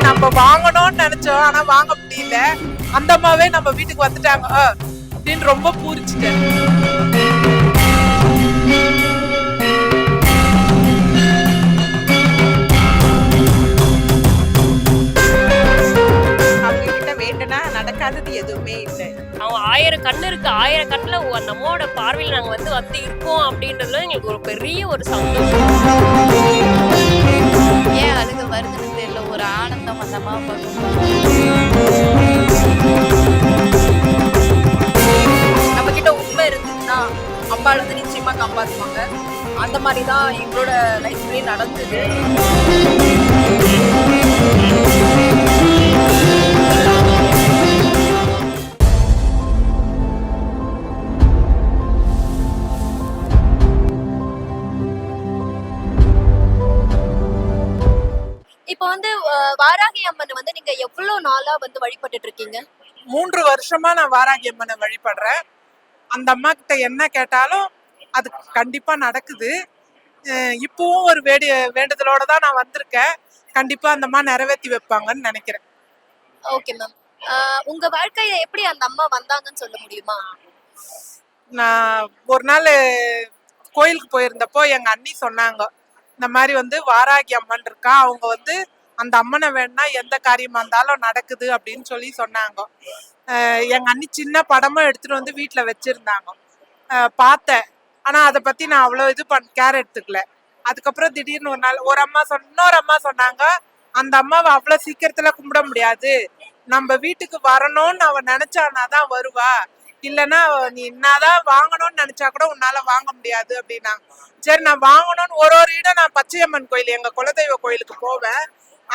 நம்ம வாங்கணும்னு நினைச்சோம் ஆனா வாங்க முடியல. அந்த அம்மாவே நம்ம வீட்டுக்கு வந்துட்டாங்க. அப்படின்னு ரொம்ப பூரிச்சுட்டேன். நடக்காதது எதுவுமே இல்லை. அவங்க ஆயிரம் கண்ணு இருக்கு. ஆயிரம் கண்ணுல அம்மாவோட பார்வையில் நாங்க வந்து வந்து இருக்கோம் அப்படின்றதுல எங்களுக்கு ஒரு பெரிய ஒரு சந்தோஷம். ஏன் அழுக வருதுன்னு தெரியல. ஒரு ஆனந்தம் அந்த அம்மா நம்ம கிட்ட உண்மை இருந்ததுன்னா அம்பால இருந்து நிச்சயமா காப்பாத்துவாங்க. அந்த மாதிரி தான் எங்களோட லைஃப்லயே நடந்தது. நாளா வந்து வழிபட்டுட்டு இருக்கீங்க மூன்று வருஷமா நான் வாராகி அம்மனை வழிபடுறேன். அந்த அம்மா கிட்ட என்ன கேட்டாலும் அது கண்டிப்பா நடக்குது. இப்பவும் ஒரு வேடி வேண்டுதலோட தான் நான் வந்திருக்கேன். கண்டிப்பா அந்த அம்மா நிறைவேற்றி வைப்பாங்கன்னு நினைக்கிறேன். Okay ma'am. உங்க வாழ்க்கையில எப்படி அந்த அம்மா வந்தாங்கன்னு சொல்ல முடியுமா? நான் ஒரு நாள் கோயிலுக்கு போயிருந்தப்போ எங்க அண்ணி சொன்னாங்க இந்த மாதிரி வந்து வாராகி அம்மன் இருக்கா? அவங்க வந்து அந்த அம்மனை வேணா எந்த காரியமா இருந்தாலும் நடக்குது அப்படின்னு சொல்லி சொன்னாங்க. அஹ் எங்க அண்ணி சின்ன படமும் எடுத்துட்டு வந்து வீட்டுல வச்சிருந்தாங்க. அஹ் பார்த்தேன். ஆனா அதை பத்தி நான் அவ்வளவு இது பண் கேர் எடுத்துக்கல. அதுக்கப்புறம் திடீர்னு ஒரு நாள் ஒரு அம்மா சொன்ன இன்னொரு அம்மா சொன்னாங்க அந்த அம்மாவை அவ்வளவு சீக்கிரத்துல கும்பிட முடியாது. நம்ம வீட்டுக்கு வரணும்னு அவ நினைச்சானா தான் வருவா. இல்லைன்னா நீ என்னதான் வாங்கணும்னு நினைச்சா கூட உன்னால வாங்க முடியாது அப்படின்னா சரி நான் வாங்கணும்னு ஒரு ஒரு இடம் நான் பச்சையம்மன் கோயில் எங்க குலதெய்வ கோயிலுக்கு போவேன்.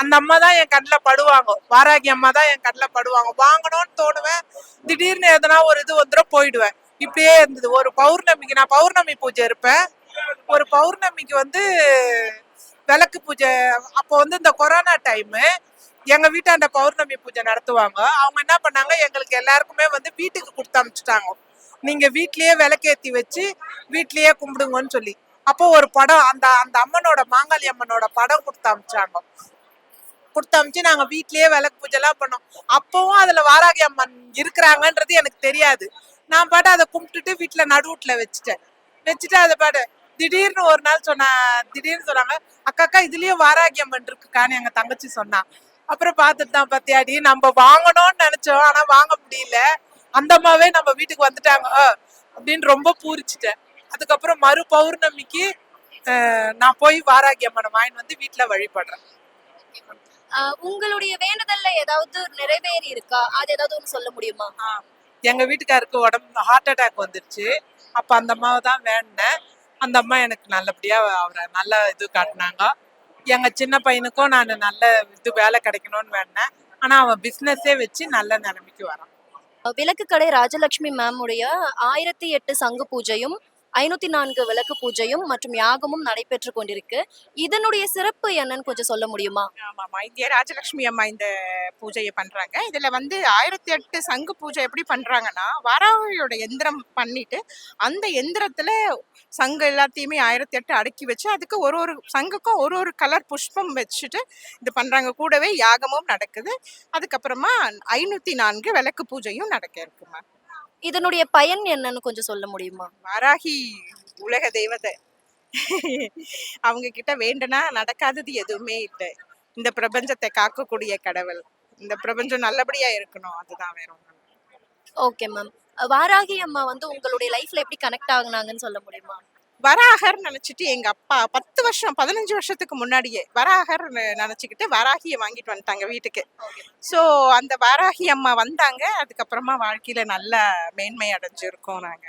அந்த அம்மா தான் என் கண்ணில் படுவாங்க. வாராகி அம்மா தான் என் கண்ணில் படுவாங்க. வாங்கணும்னு தோணுவேன். திடீர்னு எதனா ஒரு இது வந்துடும் போயிடுவேன். இப்படியே இருந்தது. ஒரு பௌர்ணமிக்கு நான் பௌர்ணமி பூஜை இருப்பேன். ஒரு பௌர்ணமிக்கு வந்து விளக்கு பூஜை. அப்போ வந்து இந்த கொரோனா டைமு எங்க வீட்டாண்ட பௌர்ணமி பூஜை நடத்துவாங்க. அவங்க என்ன பண்ணாங்க? எங்களுக்கு எல்லாருக்குமே வந்து வீட்டுக்கு கொடுத்து அனுப்பிச்சிட்டாங்க. நீங்க வீட்லயே விளக்கேத்தி வச்சு வீட்லயே கும்பிடுங்கன்னு சொல்லி. அப்போ ஒரு படம் அந்த அந்த அம்மனோட மாங்காளி அம்மனோட படம் கொடுத்து அனுப்பிச்சாங்க. கொடுத்து அமிச்சு நாங்க வீட்லயே விளக்கு பூஜை எல்லாம் பண்ணோம். அப்பவும் அதுல வாராகி அம்மன் இருக்கிறாங்கன்றது எனக்கு தெரியாது. நான் பாட்டு அதை கும்பிட்டுட்டு வீட்டுல நடுவுட்ல வச்சுட்டேன். வச்சுட்டு அதை பாட்டு திடீர்னு ஒரு நாள் சொன்ன திடீர்னு சொன்னாங்க அக்கா அக்கா இதுலயும் வாராகி அம்மன் இருக்குக்கான்னு எங்க தங்கச்சி சொன்னா. அப்புறம் பார்த்துட்டு தான் பத்தியாடி நம்ம வாங்கணும்னு நினைச்சோம் ஆனா வாங்க முடியல. அந்த அம்மாவே நம்ம வீட்டுக்கு வந்துட்டாங்க. அப்படின்னு ரொம்ப பூரிச்சிட்டேன். அதுக்கப்புறம் மறு பௌர்ணமிக்கு நான் போய் வாராகி அம்மனை வாங்கிட்டு வந்து வீட்டுல வழிபடுறேன். உங்களுடைய வேண்டுதல்ல ஏதாவது நிறைவேறி இருக்கா? அது ஏதாவது ஒன்று சொல்ல முடியுமா? எங்க வீட்டுக்காருக்கு உடம்பு ஹார்ட் அட்டாக் வந்துருச்சு. அப்ப அந்த அம்மாவை தான் வேண்டினேன் அந்த அம்மா எனக்கு நல்லபடியா அவரை நல்ல இது காட்டினாங்க. எங்க சின்ன பையனுக்கும் நான் நல்ல இது வேலை கிடைக்கணும்னு வேண்டினேன் ஆனா அவன் பிசினஸே வச்சு நல்ல நிலைமைக்கு வரான். விளக்கு கடை ராஜலட்சுமி மேம் உடைய ஆயிரத்தி எட்டு சங்கு பூஜையும் ஐநூத்தி நான்கு விளக்கு பூஜையும் மற்றும் யாகமும் நடைபெற்று கொண்டிருக்கு. இதனுடைய சிறப்பு என்னன்னு கொஞ்சம் சொல்ல முடியுமா? ஆமாம்மா இந்திய ராஜலட்சுமி அம்மா இந்த பூஜையை பண்றாங்க. இதுல வந்து ஆயிரத்தி எட்டு சங்கு பூஜை எப்படி பண்றாங்கன்னா வராகியோட எந்திரம் பண்ணிட்டு அந்த எந்திரத்துல சங்கு எல்லாத்தையுமே ஆயிரத்தி எட்டு அடுக்கி வச்சு அதுக்கு ஒரு ஒரு சங்குக்கும் ஒரு ஒரு கலர் புஷ்பம் வச்சுட்டு இது பண்றாங்க. கூடவே யாகமும் நடக்குது. அதுக்கப்புறமா ஐநூத்தி நான்கு விளக்கு பூஜையும் நடக்க இருக்குமா இதனுடைய பயன் என்னன்னு கொஞ்சம் சொல்ல முடியுமா? வாராகி உலக தெய்வத்தை. அவங்க கிட்ட வேண்டுனா நடக்காதது எதுவுமே இல்லை. இந்த பிரபஞ்சத்தை காக்கக்கூடிய கடவுள். இந்த பிரபஞ்சம் நல்லபடியா இருக்கணும். அதுதான் வேற. Okay ma'am. வாராகி அம்மா வந்து உங்களுடைய லைஃப்ல எப்படி கனெக்ட் ஆகுனாங்கன்னு சொல்ல முடியுமா? வராகர் நினைச்சிட்டு எங்க அப்பா பத்து வருஷம் பதினஞ்சு வருஷத்துக்கு முன்னாடியே வராகர் நினைச்சுக்கிட்டு வராகியை வாங்கிட்டு வந்துட்டாங்க வீட்டுக்கு. ஸோ அந்த வராகி அம்மா வந்தாங்க. அதுக்கப்புறமா வாழ்க்கையில நல்ல மேன்மை அடைஞ்சிருக்கோம் நாங்க.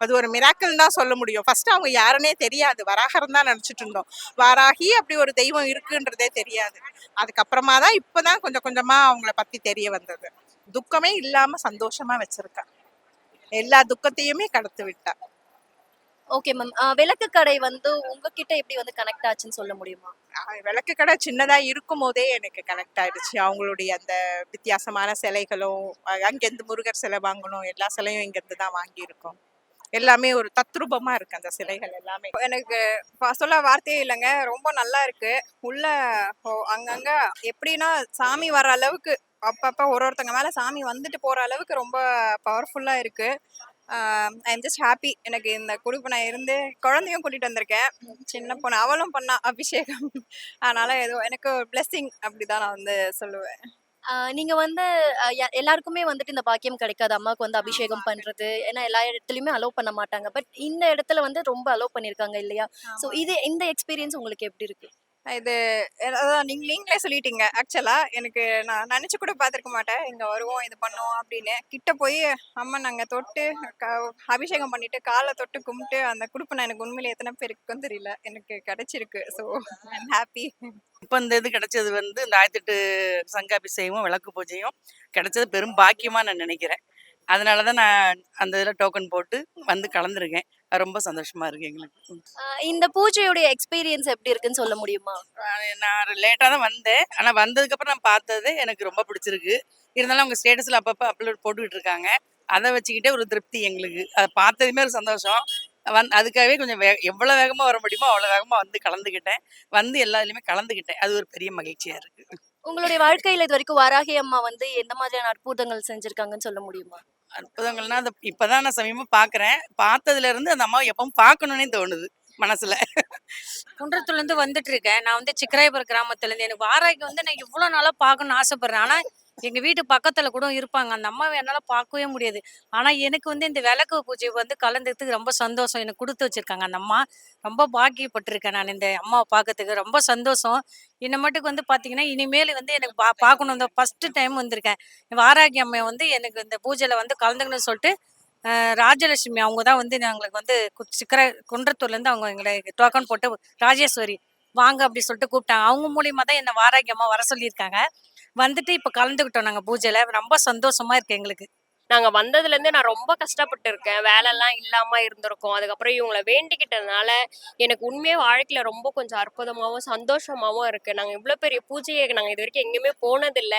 அது ஒரு மிராக்கல் தான் சொல்ல முடியும். ஃபர்ஸ்ட் அவங்க யாருன்னே தெரியாது. வராகரம் தான் நினைச்சிட்டு இருந்தோம். வாராகி அப்படி ஒரு தெய்வம் இருக்குன்றதே தெரியாது. அதுக்கப்புறமா தான் இப்பதான் கொஞ்சம் கொஞ்சமா அவங்கள பத்தி தெரிய வந்தது. துக்கமே இல்லாம சந்தோஷமா வச்சிருக்கா. எல்லா துக்கத்தையுமே கடத்து விட்டா. ஓகே மேம் விளக்கு கடை வந்து உங்ககிட்ட எப்படி வந்து கனெக்ட் ஆச்சுன்னு சொல்ல முடியுமா? விளக்கு கடை சின்னதா இருக்கும் போதே எனக்கு கனெக்ட் ஆயிடுச்சு. அவங்களுடைய அந்த வித்தியாசமான சிலைகளும் அங்கேருந்து முருகர் சிலை வாங்கணும். எல்லா சிலையும் இங்கேருந்து தான் வாங்கியிருக்கோம். எல்லாமே ஒரு தத்ரூபமா இருக்கு அந்த சிலைகள் எல்லாமே. எனக்கு சொல்ல வார்த்தையே இல்லைங்க. ரொம்ப நல்லா இருக்கு. உள்ள அங்கங்க எப்படின்னா சாமி வர அளவுக்கு அப்பப்ப ஒரு ஒருத்தங்க மேல சாமி வந்துட்டு போற அளவுக்கு ரொம்ப பவர்ஃபுல்லா இருக்கு. ஐ எம் ஜஸ்ட் ஹாப்பி எனக்கு இந்த குழுப்பு நான் இருந்து குழந்தையும் கூட்டிட்டு வந்திருக்கேன். சின்ன பொண்ணு அவளும் பண்ணா அபிஷேகம். அதனால ஏதோ எனக்கு பிளெஸ்ஸிங் அப்படிதான் நான் வந்து சொல்லுவேன். நீங்க வந்து எல்லாருக்குமே வந்துட்டு இந்த பாக்கியம் கிடைக்காது. அம்மாவுக்கு வந்து அபிஷேகம் பண்றது. ஏன்னா எல்லா இடத்துலயுமே அலோவ் பண்ண மாட்டாங்க. பட் இந்த இடத்துல வந்து ரொம்ப அலோவ் பண்ணிருக்காங்க இல்லையா? சோ இது இந்த எக்ஸ்பீரியன்ஸ் உங்களுக்கு எப்படி இருக்கு? இது நீங்கள் நீங்களே சொல்லிட்டீங்க. ஆக்சுவலா எனக்கு நான் நினைச்சு கூட பார்த்துருக்க மாட்டேன். இங்கே வருவோம் இது பண்ணுவோம் அப்படின்னு. கிட்ட போய் அம்மா நாங்கள் தொட்டு க- அபிஷேகம் பண்ணிட்டு காலை தொட்டு கும்பிட்டு அந்த குடுப்பனை எனக்கு உண்மையில எத்தனை பேருக்கும் தெரியல. எனக்கு கிடைச்சிருக்கு. ஸோ ஐம் ஹாப்பி இப்போ இந்த இது கிடைச்சது வந்து இந்த ஆயிரத்தெட்டு சங்காபிஷேகமும் விளக்கு பூஜையும் கிடைச்சது பெரும் பாக்கியமா நான் நினைக்கிறேன். அதனால தான் நான் அந்த இதில் டோக்கன் போட்டு வந்து கலந்துருக்கேன். ரொம்ப சந்தோஷமா இருக்கு எங்களுக்கு. இந்த பூஜையுடைய எக்ஸ்பீரியன்ஸ் எப்படி இருக்குன்னு சொல்ல முடியுமா? நான் லேட்டாக தான் வந்தேன். ஆனால் வந்ததுக்கப்புறம் நான் பார்த்தது எனக்கு ரொம்ப பிடிச்சிருக்கு. இருந்தாலும் அவங்க ஸ்டேட்டஸில் அப்பப்போ அப்லோட் போட்டுக்கிட்டு இருக்காங்க. அதை வச்சுக்கிட்டே ஒரு திருப்தி எங்களுக்கு. அதை பார்த்ததுமே ஒரு சந்தோஷம். வந் அதுக்காகவே கொஞ்சம் வே எவ்வளோ வேகமாக வர முடியுமோ அவ்வளோ வேகமாக வந்து கலந்துக்கிட்டேன். வந்து எல்லா இதுலையுமே கலந்துக்கிட்டேன். அது ஒரு பெரிய மகிழ்ச்சியாக இருக்குது உங்களுடைய வாழ்க்கையில இது வரைக்கும் வாராகி அம்மா வந்து எந்த மாதிரியான அற்புதங்கள் செஞ்சிருக்காங்கன்னு சொல்ல முடியுமா? அற்புதங்கள்னா அது இப்பதான் நான் சமீபமா பாக்குறேன். பார்த்ததுல இருந்து அந்த அம்மாவை எப்பவும் பார்க்கணும்னே தோணுது மனசுல. குன்றத்துல இருந்து வந்துட்டு இருக்கேன். நான் வந்து சிக்கராயபுரம் கிராமத்துல இருந்து எனக்கு வாராகி வந்து நான் இவ்வளவு நாளா பார்க்கணும்னு ஆசைப்படுறேன். ஆனா எங்க வீட்டு பக்கத்துல கூட இருப்பாங்க. அந்த அம்மாவை என்னால பார்க்கவே முடியாது. ஆனா எனக்கு வந்து இந்த விளக்கு பூஜை வந்து கலந்துக்கிறதுக்கு ரொம்ப சந்தோஷம். எனக்கு கொடுத்து வச்சிருக்காங்க. அந்த அம்மா ரொம்ப பாக்கியப்பட்டிருக்கேன் நான் இந்த அம்மாவை பார்க்கறதுக்கு. ரொம்ப சந்தோஷம். இன்ன மட்டுக்கு வந்து பாத்தீங்கன்னா இனிமேல் வந்து எனக்கு பா பார்க்கணும். இந்த ஃபர்ஸ்ட் டைம் வந்திருக்கேன். வாராகி அம்மா வந்து எனக்கு இந்த பூஜையில வந்து கலந்துக்கணும்னு சொல்லிட்டு ராஜலட்சுமி அவங்க தான் வந்து எங்களுக்கு வந்து சிக்கர குன்றத்தூர்லேருந்து அவங்க எங்களை டோக்கன் போட்டு ராஜேஸ்வரி வாங்க அப்படி சொல்லிட்டு கூப்பிட்டாங்க. அவங்க மூலியமா தான் என்னை வாராகியமாக வர சொல்லியிருக்காங்க. வந்துட்டு இப்ப கலந்துக்கிட்டோம் நாங்க பூஜையில. ரொம்ப சந்தோஷமா இருக்கு எங்களுக்கு. நாங்க வந்ததுல இருந்து நான் ரொம்ப கஷ்டப்பட்டு இருக்கேன். வேலை எல்லாம் இல்லாம இருந்திருக்கோம். அதுக்கப்புறம் இவங்களை வேண்டிக்கிட்டதுனால எனக்கு உண்மையே வாழ்க்கையில ரொம்ப கொஞ்சம் அற்புதமாவும் சந்தோஷமாவும் இருக்கு. நாங்க இவ்வளவு பெரிய பூஜையை நாங்க இது வரைக்கும் எங்கேயுமே போனதில்ல.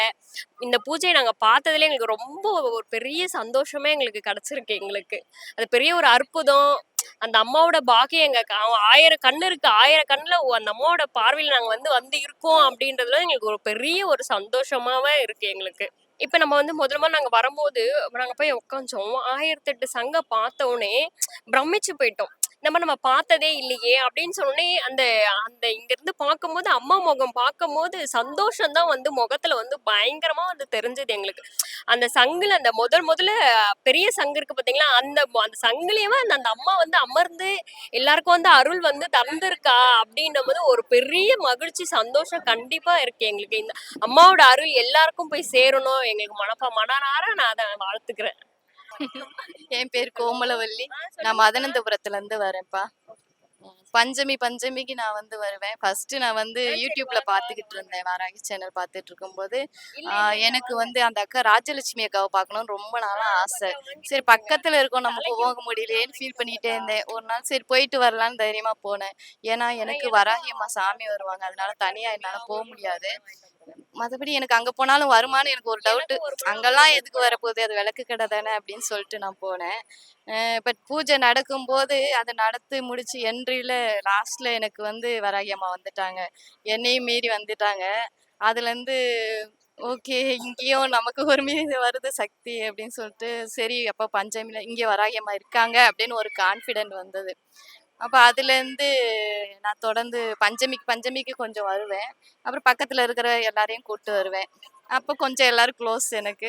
இந்த பூஜையை நாங்க பார்த்ததுல எங்களுக்கு ரொம்ப ஒரு பெரிய சந்தோஷமே எங்களுக்கு கிடைச்சிருக்கு எங்களுக்கு. அது பெரிய ஒரு அற்புதம். அந்த அம்மாவோட பாக்கியம் எங்க க- ஆயிரம் கண்ணு இருக்கு. ஆயிரம் கண்ணுல அந்த அம்மாவோட பார்வையில் நாங்க வந்து வந்து இருக்கோம் அப்படின்றதுல எங்களுக்கு ஒரு பெரிய ஒரு சந்தோஷமாவே இருக்கு எங்களுக்கு. இப்ப நம்ம வந்து முதல்ல நாங்க வரும்போது நாங்க போய் உட்காந்தோம் ஆயிரத்தெட்டு சங்க பார்த்த உடனே பிரமிச்சு போயிட்டோம். நம்ம நம்ம பார்த்ததே இல்லையே அப்படின்னு சொன்னே அந்த அந்த இங்கிருந்து பார்க்கும்போது அம்மா முகம் பார்க்கும்போது சந்தோஷம் தான் வந்து முகத்துல வந்து பயங்கரமா வந்து தெரிஞ்சது எங்களுக்கு. அந்த சங்குல அந்த முதல் முதல்ல பெரிய சங்கு இருக்கு பாத்தீங்களா அந்த அந்த சங்குலயே அந்த அந்த அம்மா வந்து அமர்ந்து எல்லாருக்கும் வந்து அருள் வந்து தந்திருக்கா அப்படின்னும் போது ஒரு பெரிய மகிழ்ச்சி சந்தோஷம் கண்டிப்பா இருக்கு எங்களுக்கு. இந்த அம்மாவோட அருள் எல்லாருக்கும் போய் சேரணும் எங்களுக்கு மனப்பா மனநார நான் அதை வாழ்த்துக்கிறேன். என் பேர் கோமலவல்லி. நான் மதனந்தபுரத்துல இருந்து வரேன்ப்பா. பஞ்சமி பஞ்சமிக்கு நான் வந்து வருவேன். ஃபர்ஸ்ட் நான் வந்து யூடியூப்ல பாத்துக்கிட்டு இருந்தேன். வாராகி சேனல் பார்த்துட்டு இருக்கும்போது எனக்கு வந்து அந்த அக்கா ராஜலட்சுமி அக்காவை பார்க்கணும்னு ரொம்ப நாளா ஆசை. சரி பக்கத்துல இருக்கோம். நம்ம போக முடியலையேன்னு ஃபீல் பண்ணிட்டே இருந்தேன். ஒரு நாள் சரி போயிட்டு வரலான்னு தைரியமா போனேன். ஏன்னா எனக்கு வராகி அம்மா சாமி வருவாங்க. அதனால தனியா என்னால போக முடியாது. மற்றபடி எனக்கு அங்க போனாலும் வருமானு எனக்கு ஒரு டவுட் அங்கெல்லாம் எதுக்கு வரப்போகுது? அது விளக்கு கடை தானே அப்படின்னு சொல்லிட்டு நான் போனேன். பட் பூஜை நடக்கும்போது அதை நடத்தி முடிச்சு என்ட்ரியில லாஸ்ட்ல எனக்கு வந்து வராகி அம்மா வந்துட்டாங்க. என்னையும் மீறி வந்துட்டாங்க. அதுல இருந்து ஓகே இங்கேயும் நமக்கு ஒரு மீறி வருது சக்தி அப்படின்னு சொல்லிட்டு சரி அப்போ பஞ்சமில இங்கே வராகி அம்மா இருக்காங்க அப்படின்னு ஒரு கான்ஃபிடென்ட் வந்தது. அப்போ அதுலேருந்து நான் தொடர்ந்து பஞ்சமிக்கு பஞ்சமிக்கு கொஞ்சம் வருவேன். அப்புறம் பக்கத்தில் இருக்கிற எல்லாரையும் கூப்பிட்டு வருவேன். அப்போ கொஞ்சம் எல்லாரும் க்ளோஸ் எனக்கு.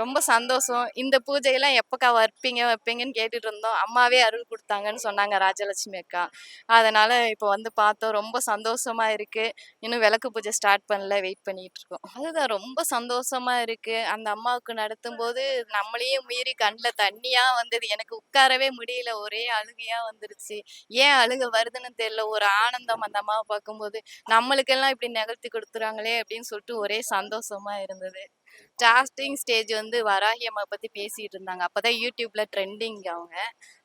ரொம்ப சந்தோஷம். இந்த பூஜையெல்லாம் எப்போக்கா வைப்பீங்க வைப்பீங்கன்னு கேட்டுட்டு இருந்தோம் அம்மாவே அருள் கொடுத்தாங்கன்னு சொன்னாங்க ராஜலட்சுமி அக்கா. அதனால இப்போ வந்து பார்த்தோம் ரொம்ப சந்தோஷமா இருக்கு. இன்னும் விளக்கு பூஜை ஸ்டார்ட் பண்ணல வெயிட் பண்ணிட்டு இருக்கோம் அதுதான் ரொம்ப சந்தோஷமா இருக்கு. அந்த அம்மாவுக்கு நடத்தும் போது நம்மளையும் மீறி கண்ணில் தண்ணியா வந்தது. எனக்கு உட்காரவே முடியல. ஒரே அழுகையா வந்துருச்சு. ஏன் அழுக வருதுன்னு தெரியல. ஒரு ஆனந்தம் அந்த அம்மாவை பார்க்கும்போது. நம்மளுக்கெல்லாம் இப்படி நிகழ்த்தி கொடுத்துறாங்களே அப்படின்னு சொல்லிட்டு ஒரே சந்தோஷமா சந்தோஷமா இருந்தது. ஸ்டார்டிங் ஸ்டேஜ் வந்து வராகி அம்மா பத்தி பேசிட்டு இருந்தாங்க. அப்பதான் யூடியூப்ல ட்ரெண்டிங் அவங்க.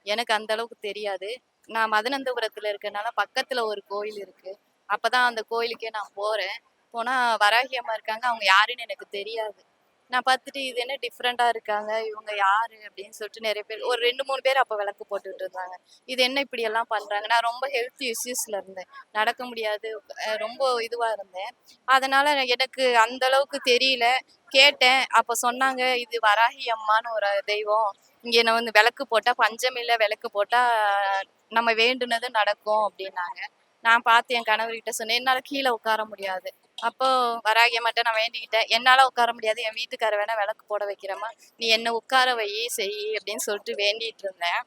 எனக்கு அந்த அளவுக்கு தெரியாது. நான் மதனந்தபுரத்துல இருக்கனால பக்கத்துல ஒரு கோயில் இருக்கு. அப்பதான் அந்த கோயிலுக்கே நான் போறேன். போனா வராகி அம்மா இருக்காங்க. அவங்க யாருன்னு எனக்கு தெரியாது. நான் பார்த்துட்டு இது என்ன டிஃப்ரெண்டா இருக்காங்க? இவங்க யாரு? அப்படின்னு சொல்லிட்டு நிறைய பேர் ஒரு ரெண்டு மூணு பேர் அப்போ விளக்கு போட்டுட்டு இருந்தாங்க. இது என்ன இப்படி எல்லாம் பண்றாங்க? நான் ரொம்ப ஹெல்த் இஷ்யூஸ்ல இருந்தேன். நடக்க முடியாது. ரொம்ப இதுவா இருந்தேன். அதனால எனக்கு அந்த அளவுக்கு தெரியல. கேட்டேன். அப்போ சொன்னாங்க இது வராகி அம்மான்னு ஒரு தெய்வம். இங்கே என்ன வந்து விளக்கு போட்டால் பஞ்சமில்ல விளக்கு போட்டால் நம்ம வேண்டுனது நடக்கும். அப்படின்னாங்க. நான் பார்த்து என் கணவர்கிட்ட சொன்னேன் என்னால் கீழே உட்கார முடியாது. அப்போ வராகிய மட்டும் நான் வேண்டிக்கிட்டேன். என்னால உட்கார முடியாது. என் வீட்டுக்கார வேணா விளக்கு போட வைக்கிறேம்மா. நீ என்ன உட்கார வை செய் அப்படின்னு சொல்லிட்டு வேண்டிட்டு இருந்தேன்.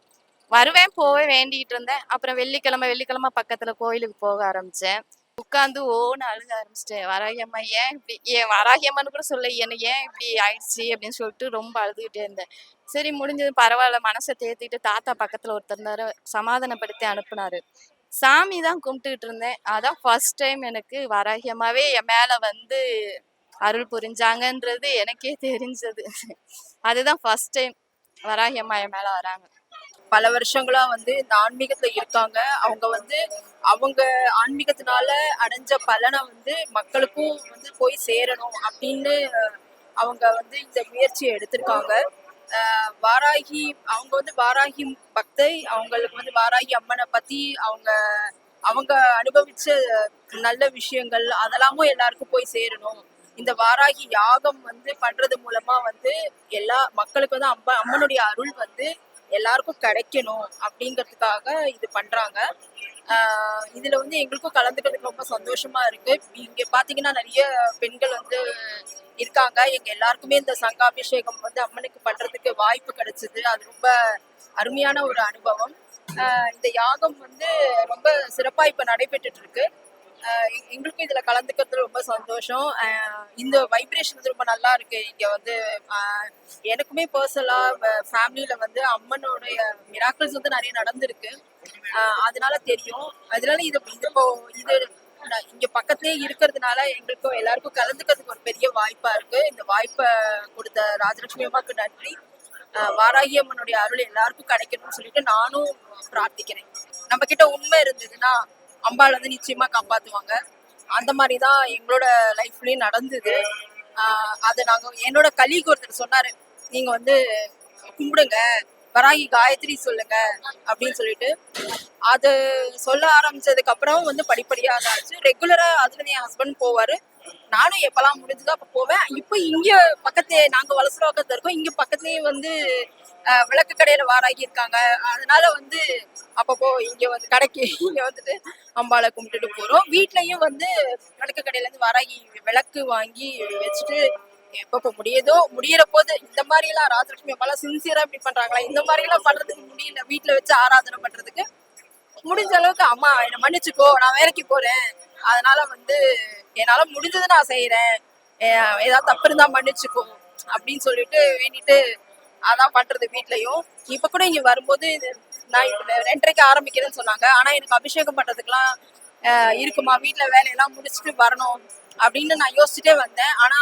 வருவேன் போவேன் வேண்டிக்கிட்டு இருந்தேன். அப்புறம் வெள்ளிக்கிழமை வெள்ளிக்கிழமை பக்கத்துல கோயிலுக்கு போக ஆரம்பிச்சேன். உட்காந்து ஓன்னு அழுக ஆரம்பிச்சிட்டேன். வராகி அம்மா ஏன் இப்படி ஏன் வராகி அம்மான்னு கூட சொல்ல என்ன ஏன் இப்படி ஆயிடுச்சு அப்படின்னு சொல்லிட்டு ரொம்ப அழுதுகிட்டே இருந்தேன். சரி முடிஞ்சது பரவாயில்ல. மனசை தேத்திட்டு தாத்தா பக்கத்துல ஒருத்தர் சமாதானப்படுத்தி அனுப்புனாரு. சாமி தான் கும்பிட்டுக்கிட்டு இருந்தேன். அதான் ஃபர்ஸ்ட் டைம் எனக்கு வராகியமாகவே என் மேல வந்து அருள் புரிஞ்சாங்கன்றது எனக்கே தெரிஞ்சது. அதுதான் ஃபர்ஸ்ட் டைம் வராகியம்மா என் மேல வராங்க. பல வருஷங்களா வந்து இந்த ஆன்மீகத்துல இருக்காங்க. அவங்க வந்து அவங்க ஆன்மீகத்தினால அடைஞ்ச பலனை வந்து மக்களுக்கும் வந்து போய் சேரணும் அப்படின்னு அவங்க வந்து இந்த முயற்சியை எடுத்திருக்காங்க. வாராகி அவங்க வந்து வாராகி பக்தை அவங்களுக்கு வந்து வாராகி அம்மனை பத்தி அவங்க அவங்க அனுபவிச்ச நல்ல விஷயங்கள் அதெல்லாமும் எல்லாருக்கும் போய் சேரணும். இந்த வாராகி யாகம் வந்து பண்றது மூலமா வந்து எல்லா மக்களுக்கு வந்து அம்ப அம்மனுடைய அருள் வந்து எல்லாருக்கும் கிடைக்கணும் அப்படிங்கிறதுக்காக இது பண்றாங்க. இதுல வந்து எங்களுக்கும் கலந்துக்கிறதுக்கு ரொம்ப சந்தோஷமா இருக்கு. இங்க பாத்தீங்கன்னா நிறைய பெண்கள் வந்து இருக்காங்க. எங்க எல்லாருக்குமே இந்த சங்காபிஷேகம் வந்து அம்மனுக்கு பண்றதுக்கு வாய்ப்பு கிடைச்சது. அது ரொம்ப அருமையான ஒரு அனுபவம். இந்த யாகம் வந்து ரொம்ப சிறப்பா இப்ப நடைபெற்றுட்டு இருக்கு. எங்களுக்கும் இதுல கலந்துக்கிறது ரொம்ப சந்தோஷம். இந்த வைப்ரேஷன் வந்து ரொம்ப நல்லா இருக்கு. இங்க வந்து எனக்குமே பர்சனலா ஃபேமிலியில வந்து அம்மனுடைய மிராக்கிள்ஸ் வந்து நிறைய நடந்திருக்கு. அதனால தெரியும். அதனால இது இப்போ இது இங்க பக்கத்துலயே இருக்கிறதுனால எங்களுக்கும் எல்லாருக்கும் கலந்துக்கிறதுக்கு ஒரு பெரிய வாய்ப்பா இருக்கு. இந்த வாய்ப்பை கொடுத்த ராஜலட்சுமி அம்மாவுக்கு நன்றி. வாராகி அம்மனுடைய அருள் எல்லாருக்கும் கிடைக்கணும்னு சொல்லிட்டு நானும் பிரார்த்திக்கிறேன். நம்ம கிட்ட உண்மை இருந்ததுன்னா அம்பாள் வந்து நிச்சயமா காப்பாத்துவாங்க. அந்த மாதிரி தான் எங்களோட லைஃப்லயும் நடந்தது. ஆஹ் அதை நாங்க என்னோட கலீக் ஒருத்தர் சொன்னாரு நீங்க வந்து கும்பிடுங்க வராகி காயத்ரி சொல்லுங்க அப்படின்னு சொல்லிட்டு. அது சொல்ல ஆரம்பிச்சதுக்கு அப்புறம் வந்து படிப்படியா ஆச்சு ரெகுலரா அதுல என் ஹஸ்பண்ட் போவாரு. நானும் எப்பெல்லாம் முடிஞ்சதோ அப்ப போவேன். இப்போ இங்க பக்கத்தே நாங்க வலசரவாக்கத்துல இருக்கோம். இங்க பக்கத்துலயே வந்து விளக்கு கடையில வாராகி இருக்காங்க அதனால வந்து அப்பப்போ இங்க வந்து கடைக்கு இங்க வந்துட்டு அம்பாளை கும்பிட்டுட்டு போறோம். வீட்லயும் வந்து விளக்கு கடையில இருந்து வாராகி விளக்கு வாங்கி வச்சுட்டு எப்பப்போ முடியுதோ முடியிற போது இந்த மாதிரி எல்லாம் ராஜலட்சுமி அம்மாலாம் சின்சியரா இப்படி பண்றாங்களா? இந்த மாதிரி எல்லாம் பண்றதுக்கு முடியல. வீட்டுல வச்சு ஆராதனை பண்றதுக்கு முடிஞ்ச அளவுக்கு அம்மா என்னை மன்னிச்சுக்கோ நான் வேலைக்கு போறேன். அதனால வந்து என்னால முடிஞ்சது நான் செய்யறேன் ஏதாவது தப்பு இருந்தா மன்னிச்சுக்கோ அப்படின்னு சொல்லிட்டு வேண்டிட்டு அதான் பண்றது வீட்லயும். இப்ப கூட இங்க வரும்போது நான் இப்ப ரெண்டரைக்கு ஆரம்பிக்கிறேன்னு சொன்னாங்க. ஆனா எனக்கு அபிஷேகம் பண்றதுக்கெல்லாம் இருக்குமா? வீட்டுல வேலையெல்லாம் முடிச்சுட்டு வரணும் அப்படின்னு நான் யோசிச்சுட்டே வந்தேன். ஆனா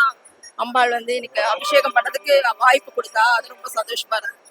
அம்பாள் வந்து எனக்கு அபிஷேகம் பண்றதுக்கு வாய்ப்பு கொடுத்தா அது ரொம்ப சந்தோஷமா இருந்தது.